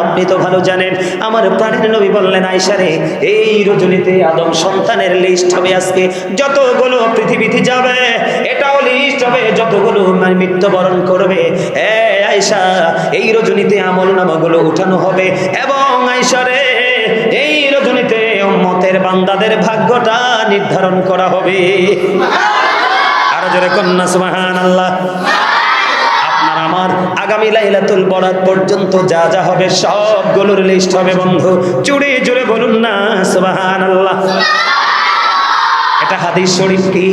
আপনি তো ভালো জানেন। আমার প্রাণের নবী বললেন, আয়েশা রে, এই রজনীতে আদম সন্তানের লিস্ট হবে আজকে। যতগুলো পৃথিবীতে যাবে, এটাও লিস্ট হবে, যতগুলো মৃত্যুবরণ করবে। এ আয়েশা, এই রজনীতে আমল নামাগুলো উঠানো হবে। এবং আয়েশা রে, এই রজনীতে উম্মতের বান্দাদের ভাগ্যটা নির্ধারণ করা হবে। আরও জোরে কন্যা সুমাহান আল্লাহ আপনার আমার আগামী লাইলাতুল বরাত পর্যন্ত যা যা হবে সবগুলোর লিস্ট হবে বন্ধু। চুড়ে জুড়ে বলুন না সুবহান আল্লাহ হাদিস শরীফ কি?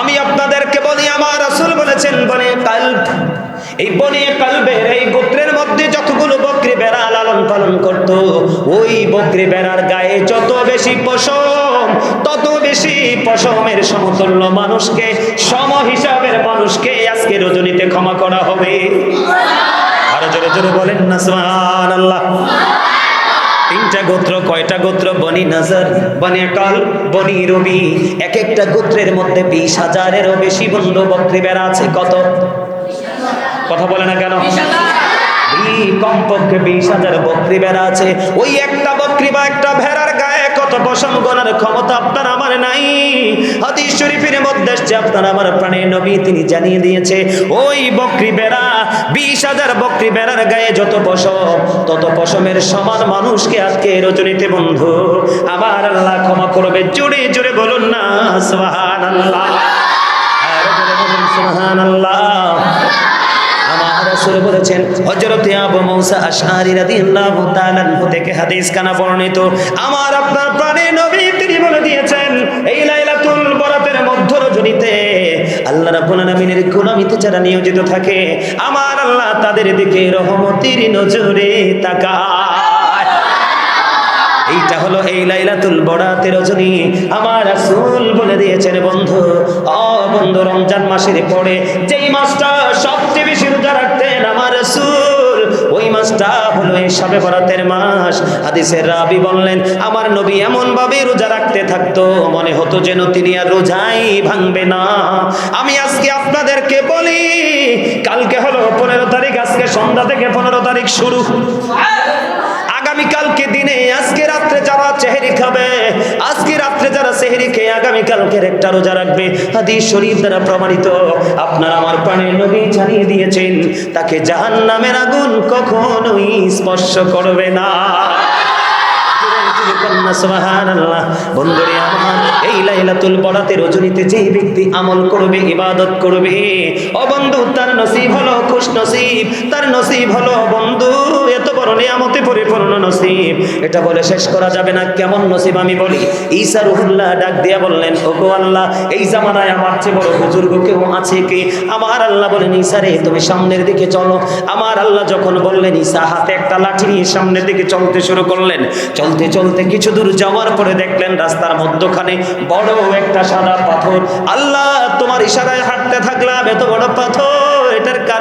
আমি আপনাদেরকে বলি আমার রাসূল বলেছেন বনে কাল্ব। এই বনে কালবের এই গোত্রের মধ্যে যতগুলো বকরি বেড়া লালন পালন করত ওই বকরি বেড়ার গায়ে যত বেশি পশম তত বেশি পশমের সমতুল্য মানুষকে সম হিসাবের মানুষকে আজকে রজনীতে ক্ষমা করা হবে। আরও জোরে জোরে বলেন না সুবহানাল্লাহ। তিনটা গোত্র কয়টা গোত্র? বনি নজর বনি কাল বনি রবি। এক একটা গোত্রের মধ্যে বিশ হাজারেরও বেশি বন্ধু বকরি বেড়া আছে। কত? কথা বলে না কেন? কমপক্ষে বিশ হাজার বকরি বেড়া আছে। ওই একটা বকরি বা একটা ভেড়ার গায়ে পশম গণার ক্ষমতা আপনার, আমার নাই। হাদিস শরীফের মধ্যে আপনার, আমার প্রাণের নবী তিনি জানিয়ে দিয়েছে, ওই বকরি বেড়া, বিশ হাজার বকরি বেড়ার গায়ে যত পশম, তত পশমের সমান মানুষকে আজকে রজনীতে বন্ধু আবার আল্লাহ ক্ষমা করবে। জোরে জোরে বলুন না সুবহান আল্লাহ বলুন সুবহান আল্লাহ রাসূল বলেছেন, হযরতে আবু মুসা আশআরি রাদিয়াল্লাহু তাআলা থেকে হাদিস কানা বর্ণিত। আমার আপনার প্রাণের নবী তিনি বলে দিয়েছেন, এই লাইলাতুল বরাতের মধ্য রজনীতে আল্লাহ রাব্বুল আলামিনের গোলামিতে যারা নিয়োজিত থাকে। আমার আল্লাহ তাদের দিকে রহমতের নজরে তাকায়। এইটা হলো এই লাইলাতুল বরাতের রজনী। আমার রাসূল বলে দিয়েছেন, বন্ধু ও বন্ধু, রমজান মাসের পরে যেই মাসটা সবচেয়ে বেশি রোজা মাসটা হলো এই সাবে বরাতের মাস। হাদিসের রাবি বললেন, আমার নবী এমন ভাবে রোজা রাখতে থাকতো, মনে হতো যেন তিনি আর রোজাই ভাঙবে না। আমি আজকে আপনাদেরকে বলি, কালকে হলো পনেরো তারিখ, আজকে সন্ধ্যা থেকে পনেরো তারিখ শুরু। আগামীকালকে দিনে, আজকে রাত্রে যারা চেহারি খাবে, আজকে রাত্রে যারা চেহারি খেয়ে আগামীকালকের একটা রোজা রাখবে, হাদিস শরীফ দ্বারা প্রমাণিত। আপনার আমার প্রাণের নদী জানিয়ে দিয়েছেন, তাকে জাহান নামের আগুন কখনোই স্পর্শ করবে না। বন্ধুরে আমার এই লাইলাতুল বরাতে রজনীতে যেই ব্যক্তি আমল করবে, ইবাদত করবে, ও বন্ধু, তার নসিব হলো খুশ নসিব, তার নসিব হলো বন্ধু, এত বড় নিয়ামতে পরিপূর্ণ নসিব। এটা বলে শেষ করা যাবে না, কেমন নসিব আমি বলি। ঈসা রুহুল্লাহ ডাক দিয়া বললেন, ওগো আল্লাহ, এই জামানায় আমার চেয়ে বড় বুজুর্গ কেউ আছে কি? আমার আল্লাহ বলেন, ঈসা রে, তুমি সামনের দিকে চলো। আমার আল্লাহ যখন বললেন, ঈসা, হাতে একটা লাঠি নিয়ে সামনের দিকে চলতে শুরু করলেন। চলতে চলতে কিছু দূর যাওয়ার পরে দেখলেন, রাস্তার মধ্যখানে বড় একটা সাদা পাথর। আল্লাহ তোমার ইশারায় হাঁটতে থাকলাম এত বড় পাথর।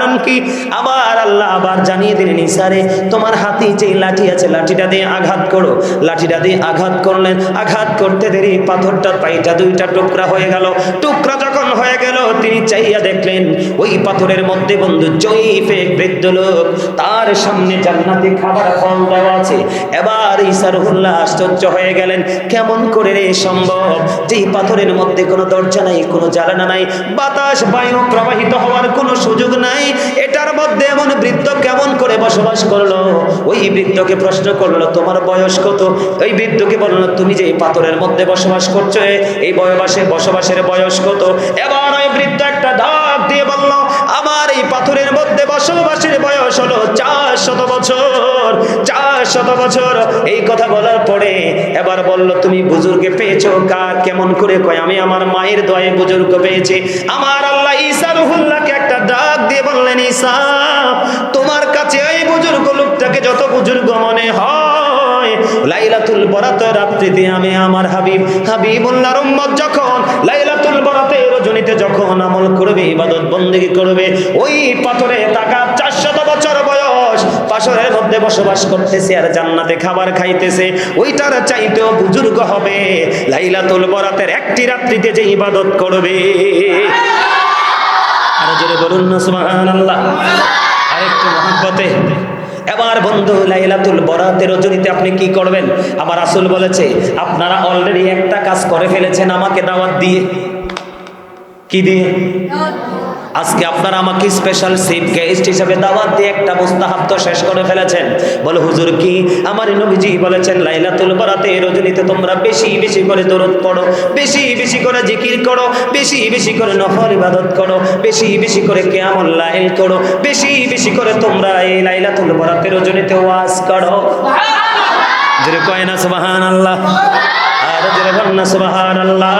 কারণ কি? আবার আল্লাহ আবার জানিয়ে দিলেন ইসারে তোমার হাতে যে লাঠি আছে, লাঠিটা দিয়ে আঘাত করো। লাঠিটা দিয়ে আঘাত করলেন। আঘাত করতে দেরি, পাথরটা পাইটা দুইটা টুকরা হয়ে গেল। টুকরা যখন হয়ে গেল, তিনি চাইয়া দেখলেন, ওই পাথরের মধ্যে বন্ধু জয়ীফে বৃদ্ধ লোক, তার সামনে জান্নাতি খাবার ফল দেওয়া আছে। এবার ইসারুল্লাহ আশ্চর্য হয়ে গেলেন, কেমন করে রে, সম্ভব? যেই পাথরের মধ্যে কোনো দরজা নাই, কোনো জ্বালানা নাই, বাতাস বায়ু প্রবাহিত বসবাস করল, ওই বৃদ্ধকে প্রশ্ন করল, তোমার বয়স কত? ওই বৃদ্ধকে বলল, তুমি যে এই পাথরের মধ্যে বসবাস করছ এই বয়বাসে, বসবাসের বয়স কত? এবার ওই বৃদ্ধ একটা ডাক দিয়ে বলল, আমার এই পাথরের মধ্যে বসবাসের বয়স হলো চার শত বছর, চার শত বছর। এই কথা বলার পরে এবার বলল, তুমি বুজুর্গে পেয়েছ? কার? কেমন করে কয়? আমি আমার মায়ের দয়ে বুজুর্গ পেয়েছি। আমার আল্লাহ ঈসা রুহুল্লাহকে একটা লাইলাতুল বরাত রাত্রিতে আমি আমার হাবিব, হাবিবুল্লাহর উম্মত যখন লাইলাতুল বরাতে রজনীতে যখন আমল করবে, ইবাদত বন্দেগী করবে, ওই পাথরে তাকা চারশত বছর বয়স পাশরের মধ্যে বসবাস করতেছে আর জান্নাতে খাবার খাইতেছে, ওইটার চাইতেও বুজুর্গ হবে। লাইলাতুল বরাতের একটি রাত্রিতে যে ইবাদত করবে। আর জোরে বলুন না, সুবহানাল্লাহ। আরেকটু মহব্বতে। এবার বন্ধু লাইলাতুল বরাতের রজনীতে আপনি কি করবেন? আমার আসল বলেছে, আপনারা অলরেডি একটা কাজ করে ফেলেছেন আমাকে দাওয়াত দিয়ে। কি দিয়ে। আজকে আপনারা আমাকে স্পেশাল সিট গেস্ট হিসেবে দাওয়াত দিয়ে একটা মুস্তাহাব তো শেষ করে ফেলেছেন। বলে হুজুর কি? আমার নবীজি বলেছেন লাইলাতুল বরাতে রজনীতে তোমরা বেশি বেশি করে দরুদ পড়ো বেশি বেশি করে জিকির করো বেশি বেশি করে নফল ইবাদত করো বেশি বেশি করে কিয়ামুল লাইল করো বেশি বেশি করে তোমরা এই লাইলাতুল বরাতে রজনীতে ওয়াজ করো। জোরে কয় না সুবহানাল্লাহ আর জোরে বল না সুবহানাল্লাহ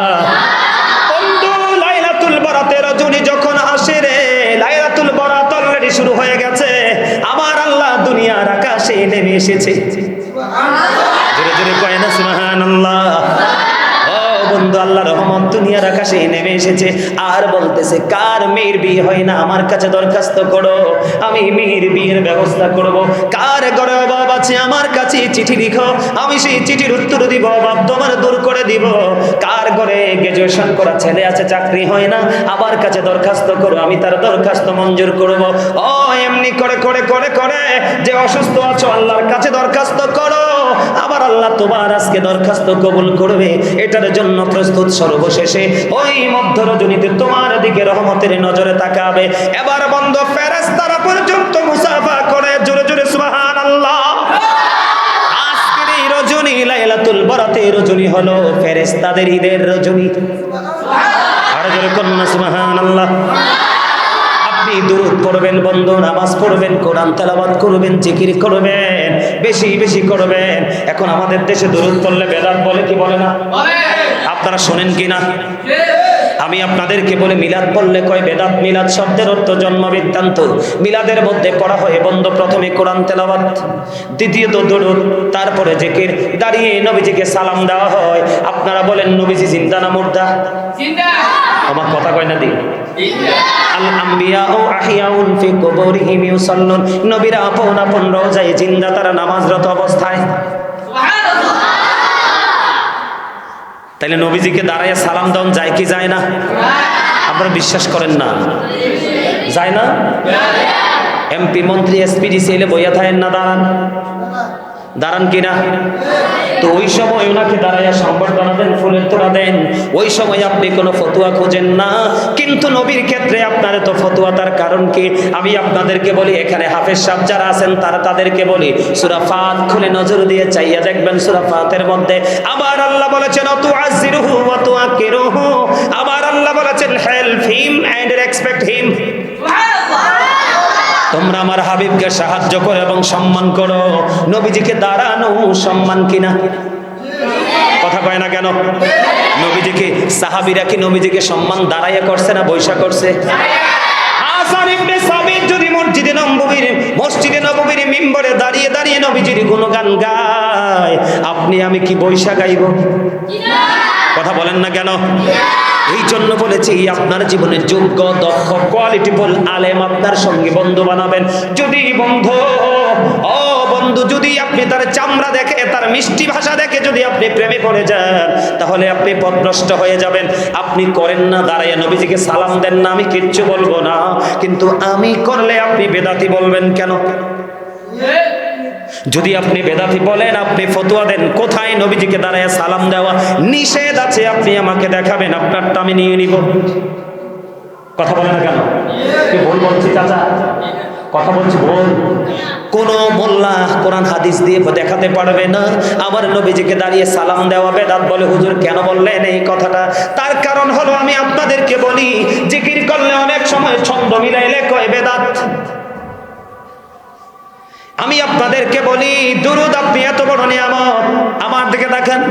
নেমে এসেছে। জোরে জোরে কয় না সুবহানাল্লাহ। বন্ধু আল্লাহ রহমত দুনিয়ার আকাশে নেমে এসেছে। আর বলতেছে, কার মেয়ের বিয়ে হয় না? আমার কাছে দরখাস্ত করো। আমি মেয়ের বিয়ের ব্যবস্থা করব। কার ঘরে অভাব আছে? আমার কাছে চিঠি লিখো। আমি সেই চিঠির উত্তর দিব, অভাব তোমার দূর করে দিব। কার ঘরে গ্রাজুয়েশন করা ছেলে আছে, চাকরি হয় না? আমার কাছে দরখাস্ত করো। আমি তার দরখাস্ত মঞ্জুর করব। ও, এমনি করে করে করে করে যে অসুস্থ আছো, আল্লাহর কাছে দরখাস্ত করো। আবার আল্লাহ তোমার আজকে দরখাস্ত কবুল করবে। এটার জন্য প্রস্তুত সর্বশেষে ওই মধ্য রজনীতে তোমার দিকে রহমতের নজরে তাকাবে। এবার বন্ধ ফেরেশতারা পর্যন্ত মুসাফা করে, জোরে জোরে সুবহানাল্লাহ। আজকের এই রজনী, লাইলাতুল বরাতে রজনী হলো ফেরেশতাদের ঈদের রজনী। আর জোরে কন্যা সুবহানাল্লাহ। আপনি দূরত পড়বেন, বন্ধ নামাজ পড়বেন, কোরআন তেলাবাদ করবেন, জিকির করবেন। বেশি বেশি করবেন এখন আমাদের দেশে দূরত পড়লে বেদাত বলে কি বলে না? আপনারা শোনেন কি না? আমি আপনাদেরকে বলে মিলাদ বললে কয় বেদাত? মিলাদ শব্দের অর্থ জন্ম বৃত্তান্ত মিলাদের মধ্যে পড়া হয় বন্ধ প্রথমে কোরআন তেলাবাত দ্বিতীয়ত দরুদ তারপরে জেকের। দাঁড়িয়ে নবীজিকে সালাম দেওয়া হয়। আপনারা বলেন নবীজি জিন্দা না মুর্দা? আমার কথা কয় না দিন নবীরা আপন আপন রওজায় জিন্দা তারা নামাজরত অবস্থায়। তাইলে নবীজিকে দাঁড়াইয়া সালাম দাউন যায় কি যায় না? আপনারা বিশ্বাস করেন না। যায় না? এমপি, মন্ত্রী, এসপিডি ছেলে বইয়া থাকেন না দাঁড়ান। দাঁড়ান কিনা? তো ওই সময় ওনাকে দাঁড়াইয়া সম্বর্ধনা দেন ফুলের তোড়া দেন। ওই সময় আপনি কোনো ফতুয়া খোঁজেন না। কিন্তু নবীর ক্ষেত্রে আপনার তো ফতুয়া তার কারণ কি? আমি আপনাদেরকে বলি, এখানে হাফেজ সাহেব যারা আছেন, তারা তাদেরকে বলি, সুরা ফাত খুলে নজর দিয়ে চাইয়া দেখবেন সুরাফাতের মধ্যে, আবার আল্লাহ বলেছেন অতু আজিরুহু অতু আকিরুহু আবার আল্লাহ বলেছেন, help him and respect him. তোমরা আমার হাবিবকে সাহায্য করো এবং সম্মান করো। নবীজিকে দাঁড়ানো সম্মান কিনা? কথা কয় না কেন? নবীজিকে, সাহাবিরা কি নবীজিকে সম্মান দাঁড়াইয়া করছে না বৈশা করছে? যদি মসজিদে দাঁড়িয়ে দাঁড়িয়ে গায়, আপনি আমি কি বৈশা গাইব? কথা বলেন না কেন? এই জন্য বলেছি, আপনার জীবনের যোগ্য, দক্ষ কোয়ালিটিফুল আলেম আপনার সঙ্গে বন্ধু বানাবেন। যদি বন্ধু, ও বন্ধু, যদি আপনি তার চামড়া দেখে, তার মিষ্টি ভাষা দেখে যদি আপনি প্রেমে পড়ে যান, তাহলে আপনি পথভ্রষ্ট হয়ে যাবেন। আপনি করেন না, দাঁড়াইয়া নবীজিকে সালাম দেন না, আমি কিচ্ছু বলব না। কিন্তু আমি করলে আপনি বেদাতি বলবেন কেন? যদি আপনি বেদাতি বলেন, আপনি ফতুয়া দেন, কোথায় নবীজিকে দাঁড়ায় সালাম দেওয়া? নিষেধ আছে, আপনি আমাকে দেখাবেন, আপনারটা আমি নিয়ে নিব। কথা বলেন না কেন? কি ভুল বলছি, চাচা? কথা বলছি, ভুল? কোন মোল্লা কোরআন হাদিস দিয়ে দেখাতে পারবে না আমার নবীজিকে দাঁড়িয়ে সালাম দেওয়া বেদাত বলে হুজুর কেন বললেন এই কথাটা? তার কারণ হলো আমি আপনাদেরকে বলি, জিকির করলে অনেক সময় ছন্দ মিলাইলে কয় বেদাত? আমি আপনাদেরকে বলি, দুরুদ আপনি এত বড় নিয়ামত। আমার দিকে দেখেন,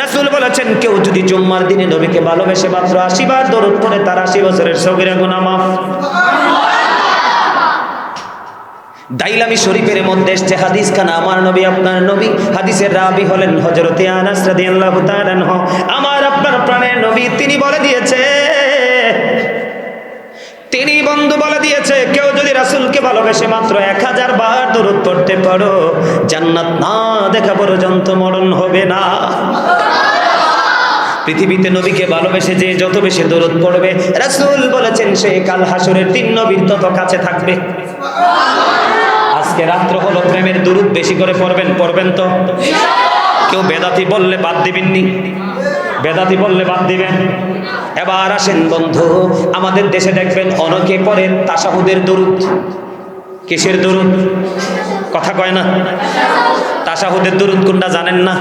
রাসূল বলেছেন, কেউ যদি জুম্মার দিনে নবীকে ভালোবেসে মাত্র আশি বার দরুদ পড়ে, তার আশি বছরের সগিরা গুনাহ মাফ দাইলামি শরীফের মধ্যে এসছে হাদিস খানা আমার নবী, আপনার নবী। হাদিসের রাবি হলেন হজরতে আনাস রাদিয়াল্লাহু তাআলা আমার আপনার প্রাণের নবী, তিনি বলে দিয়েছে তিনি বন্ধু বলে দিয়েছে, কেউ যদি রাসূলকে ভালোবেসে মাত্র এক হাজার বার দরুদ পড়তে পারো, জান্নাত না দেখা পর্যন্ত মরণ হবে না। পৃথিবীতে নবীকে ভালোবেসে যে যত বেশি দরুদ পড়বে, রাসূল বলেছেন সে কাল হাসরের তিন নবীর তত কাছে থাকবে। আজকে রাত্র হলো প্রেমের দরুদ বেশি করে পড়বেন পড়বেন তো? কেউ বেদাতি বললে বাদ দিবেননি? বেদাতি বললে বাদ দিবেন? এবার আসেন বন্ধু, আমাদের দেশে দেখবেন অনেকে পড়ে তাসাহুদের দরুদ। কিসের দরুদ? কথা কয় না। তাসাহুদের দরুদ কোনটা জানেন না?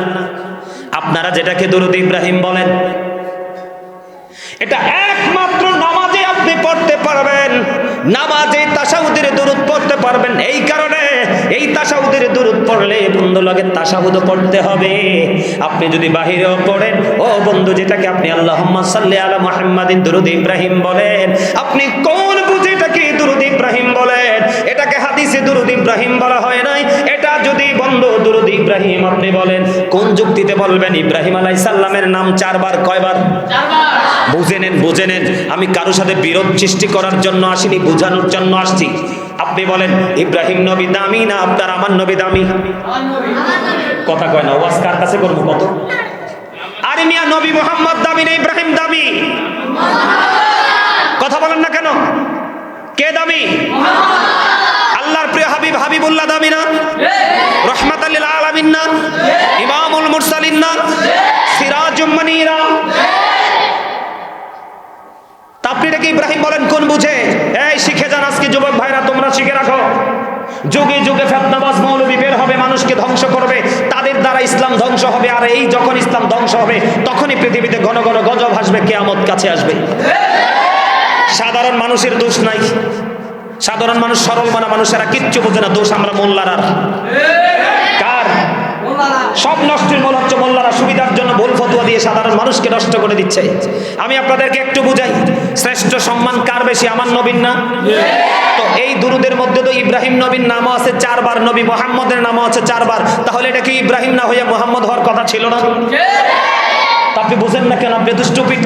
আপনারা যেটাকে দরুদ ইব্রাহিম বলেন, এটা একমাত্র নামাজে আপনি পড়তে পারবেন। নামাজে তাসাউদের দরুদ পড়তে পারবেন। এই কারণে এই তাসাউদের দরুদ পড়লে বন্ধু লাগে তাসাউদ পড়তে হবে। আপনি যদি বাহিরেও পড়েন ও বন্ধু যেটাকে আপনি আল্লাহ সাল্লি আলা মুহাম্মাদিন দরুদ ইব্রাহিম বলেন আপনি কোন বুঝে এটাকে দরুদ ইব্রাহিম বলেন? এটাকে হাদিসে দরুদ ইব্রাহিম বলা হয় নাই। এটা যদি বন্ধু দরুদ ইব্রাহিম আপনি বলেন কোন যুক্তিতে বলবেন? ইব্রাহিম আলাইহিস সালামের নাম চারবার কয়বার? বুঝে নেন বুঝে নেন। আমি কারোর সাথে বিরোধ সৃষ্টি করার জন্য আসিনি বোঝানোর জন্য আসছি। আপনি বলেন, ইব্রাহিম নবী দামি না আপনার আমার নবী দামি? কথা কয় না, ওয়াজ কার কাছে করব কত? আরে মিয়া, নবী মোহাম্মদ দামি না ইব্রাহিম দামি? কথা বলেন না কেন? কে দামি? আল্লাহর প্রিয় হাবিব হাবিবুল্লাহ দামি না? রহমাত আল্লিল আলামিন না? ইমামুল মুরসালিন না? তা আপনি এটাকে ইব্রাহিম বলেন, কোন বুঝে? এই, শিখে যান আজকে যুবক ভাইরা, তোমরা শিখে রাখো। যুগে যুগে ফেতনাবাজ মৌলবী বের হবে, মানুষকে ধ্বংস করবে। তাদের দ্বারা ইসলাম ধ্বংস হবে, আর এই যখন ইসলাম ধ্বংস হবে, তখনই পৃথিবীতে ঘন ঘন গজব আসবে, কেয়ামত কাছে আসবে। সাধারণ মানুষের দোষ নাই। সাধারণ মানুষ সরল মানা, মানুষেরা কিচ্ছু বোঝে না, দোষ আমরা মোল্লারার কার সব নষ্টের মূল হচ্ছে মোল্লারা সুবিধার জন্য ভুল ফতুয়া দিয়ে সাধারণ মানুষকে নষ্ট করে দিচ্ছে। আমি আপনাদেরকে একটু বুঝাই, শ্রেষ্ঠ সম্মান কার বেশি, আমার নবীন না? তো এই দুরুদের মধ্যে তো ইব্রাহিম নবীর নামও আছে, চারবার নবী মোহাম্মদের নামও আছে চারবার। তাহলে এটা কি ইব্রাহিম না হইয়া মোহাম্মদ হওয়ার কথা ছিল না? তা আপনি বুঝেন না কেন? আপনি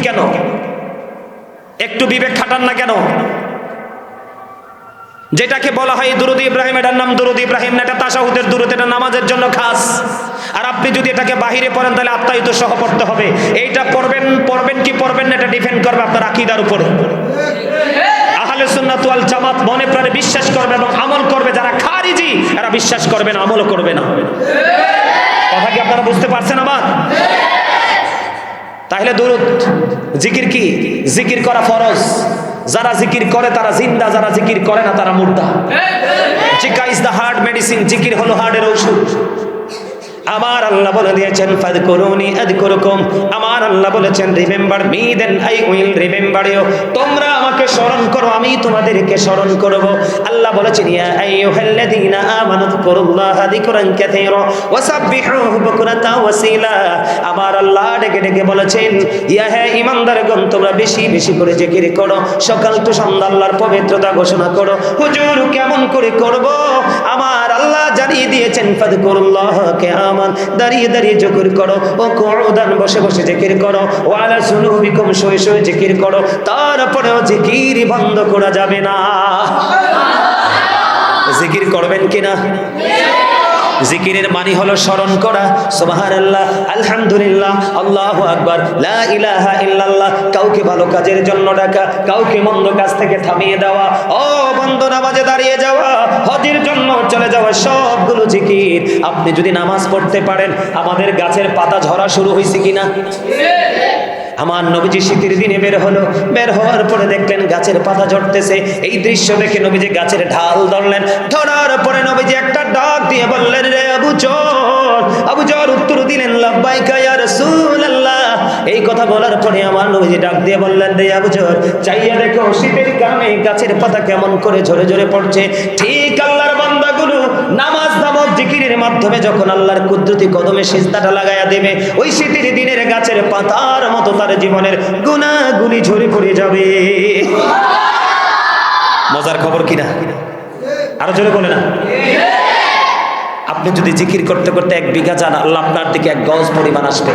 কেন? একটু বিবেক খাটান না কেন? যেটাকে বলা হয় দুরুদ ইব্রাহিম, এটার নাম দুরুদ ইব্রাহিম, না এটা তাসাহুদের দুরুদ, এটা নামাজের জন্য খাস। আর আপনি যদি এটাকে বাহিরে পড়েন, তাহলে আত্মায়িত সহ পড়তে হবে। এইটা পড়বেন পড়বেন কি পড়বেন না, এটা ডিপেন্ড করবে আপনার আকিদার উপরে। আহলে সুন্নাত ওয়াল জামাত মনে প্রাণে বিশ্বাস করবে এবং আমল করবে। যারা খারিজি, এরা বিশ্বাস করবে না, আমলও করবে না। কথা কি আপনারা বুঝতে পারছেন আমার? তাহলে দরুদ, জিকির কি? জিকির করা ফরজ। যারা জিকির করে, তারা জিন্দা, যারা জিকির করে না, তারা মুর্দা। জিকা ইজ দ্য হার্ড মেডিসিন জিকির হলো হার্টের ঔষধ। আমার আল্লাহ বলে দিয়েছেন ফাদ করুনি আদ করুকুম আমার আল্লাহ বলেছেন remember me then I will remember you তোমরা আমাকে স্মরণ করো, আমি তোমাদেরকে স্মরণ করব। আল্লাহ বলেছেন, ইয়া আইয়ুহাল্লাযীনা আমানু যকুরুল্লাহা যিকরান কাসীরা ওয়াসাব্বিহুহু বুকরাতা ওয়াসিলা। আমার আল্লাহ ডেকে ডেকে বলেছেন ইয়া হে ঈমানদারগণ তোমরা বেশি বেশি করে জিকির করো সকাল তো সন্ধ্যা আল্লাহর পবিত্রতা ঘোষণা করো হুজুর কেমন করে করব? আমার আল্লাহ জানিয়ে দিয়েছেন ফাদকুরুল্লাহ কিয়ামান দাঁড়িয়ে দাঁড়িয়ে জিকির করো ও কুউদান বসে বসে জিকির করো ওয়ালা সুনুবিকুম শুয়ে শুয়ে জিকির করো তারপরেও জিকির বন্ধ করা যাবে না। জিকির করবেন কিনা? জিকিরের মানি হলো স্মরণ করা। সুবহানাল্লাহ, আলহামদুলিল্লাহ, আল্লাহু আকবার, লা ইলাহা ইল্লাল্লাহ, কাউকে ভালো কাজের জন্য ডাকা, কাউকে মন্দ কাজ থেকে থামিয়ে দেওয়া, ও বন্ধ, নামাজে দাঁড়িয়ে যাওয়া, হজের জন্য চলে যাওয়া, সবগুলো জিকির। আপনি যদি নামাজ পড়তে পারেন, আমাদের গাছের পাতা ঝরা শুরু হয়েছে কিনা? আমার নবীজি শীতের দিনে বের হলো। বের হওয়ার পরে দেখলেন গাছের পাতা ঝরতেছে। এই দৃশ্য দেখে নবীজি গাছের ঢাল ধরলেন। ধরার পরে নবীজি একটা ডাক দিয়ে বললেন, রে আবু জর আবু জর উত্তর দিলেন, লাব্বাইকা ইয়া রাসূলুল্লাহ। এই কথা বলার পরে আমার নবীজি ডাক দিয়ে বললেন, রে আবু জর চাইয়া দেখো শীতের কারণে গাছের পাতা কেমন করে ঝরে ঝরে পড়ছে। ঠিক আল্লাহর বান্দাগুলো নামাজ জিকিরের মাধ্যমে যখন আল্লাহর কুদরতি কদমে সিজদাটা লাগায়া দেবে, ওই শীতের দিনের গাছের পাতার মতো তার জীবনের গুণাগুলি ঝরে পড়ে যাবে। মজার খবর কিনা আরও জোরে বলে না। আপনি যদি জিকির করতে করতে এক বিঘা যান, আল্লাহ আপনার দিকে এক গজ পরিমাণ আসবে।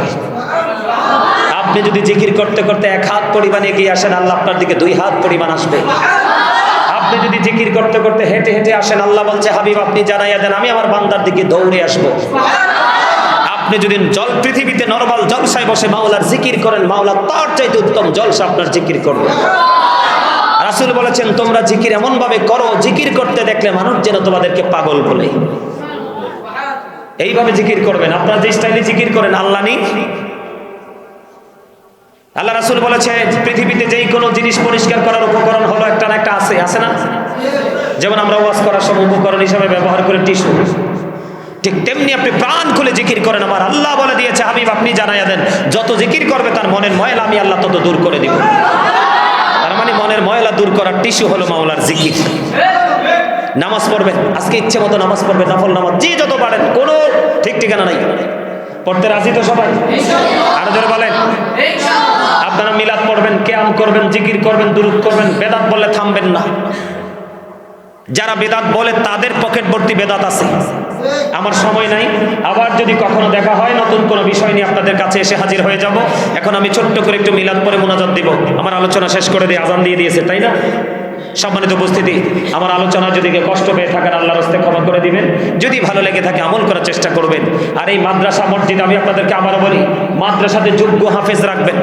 আপনি যদি জিকির করতে করতে এক হাত পরিমাণ এগিয়ে আসেন, আল্লাহ আপনার দিকে দুই হাত পরিমাণ আসবে। আপনি যদি জিকির করতে করতে হেঁটে হেঁটে আসেন, আল্লাহ বলছে, হাবিব, আপনি জানাইয়া দেন, আমি আমার বান্দার দিকে দৌড়ে আসব। আপনি যদি জল, পৃথিবীতে নরমাল জলসায় বসে মাওলার জিকির করেন, মাওলা তার চাইতে উত্তম জলসা আপনার জিকির করবে। রাসুল বলেছেন, তোমরা জিকির এমন ভাবে করো, জিকির করতে দেখলে মানুষ যেন তোমাদেরকে পাগল বলে। এইভাবে জিকির করবেন। আপনারা যে স্টাইলে জিকির করেন, আল্লাহ নি আল্লাহ রাসুল বলেছে, পৃথিবীতে যেই কোনো জিনিস পরিষ্কার করার উপকরণ হলো একটা না একটা আছে আছে না? যেমন আমরা ওয়াশ করার সময় উপকরণ হিসাবে ব্যবহার করে টিস্যু। ঠিক তেমনি আপনি প্রাণ খুলে জিকির করেন, আমার আল্লাহ বলে দিয়েছে, হাবিব আপনি জানাইয়া দেন, যত জিকির করবে তার মনের ময়লা আমি আল্লাহ তত দূর করে দিব। তার মানে মনের ময়লা দূর করার টিস্যু হলো মাওলার জিকির। নামাজ পড়বেন আজকে ইচ্ছে মতো নামাজ পড়বেন নফল নামাজ, যে যত পারেন, কোনো ঠিক ঠিকানা নাই। পড়তে রাজি তো সবাই? আরও জোরে বলেন। আপনারা মিলাদ পড়বেন, কেয়াম করবেন, জিকির করবেন, দুরুদ করবেন, বেদাত বললে থামবেন না। যারা বেদাত বলে তাদের পকেট ভর্তি বেদাত আছে। আমার সময় নাই। আবার যদি কখনো দেখা হয়, নতুন কোনো বিষয় নিয়ে আপনাদের কাছে এসে হাজির হয়ে যাব। এখন আমি ছোট্ট করে একটু মিলাদ পরে মোনাজাত দিব। আমার আলোচনা শেষ করে দিয়ে আজান দিয়ে দিয়েছে, তাই না? সম্মানিত উপস্থিতি, আমার আলোচনা যদি কষ্ট পেয়ে থাকেন, আল্লাহর হস্তে ক্ষমা করে দিবেন। যদি ভালো লেগে থাকে, আমল করার চেষ্টা করবেন। আর এই মাদ্রাসা মসজিদ, আমি আপনাদেরকে আবারও বলি, মাদ্রাসাতে যোগ্য হাফেজ রাখবেন।